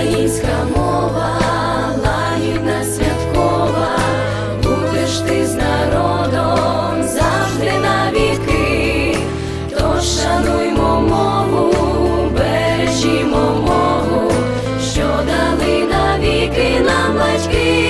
українська мова, лагідна святкова, будеш ти з народом завжди навіки, тож шануймо мову, бережімо мову, що дали навіки нам батьки.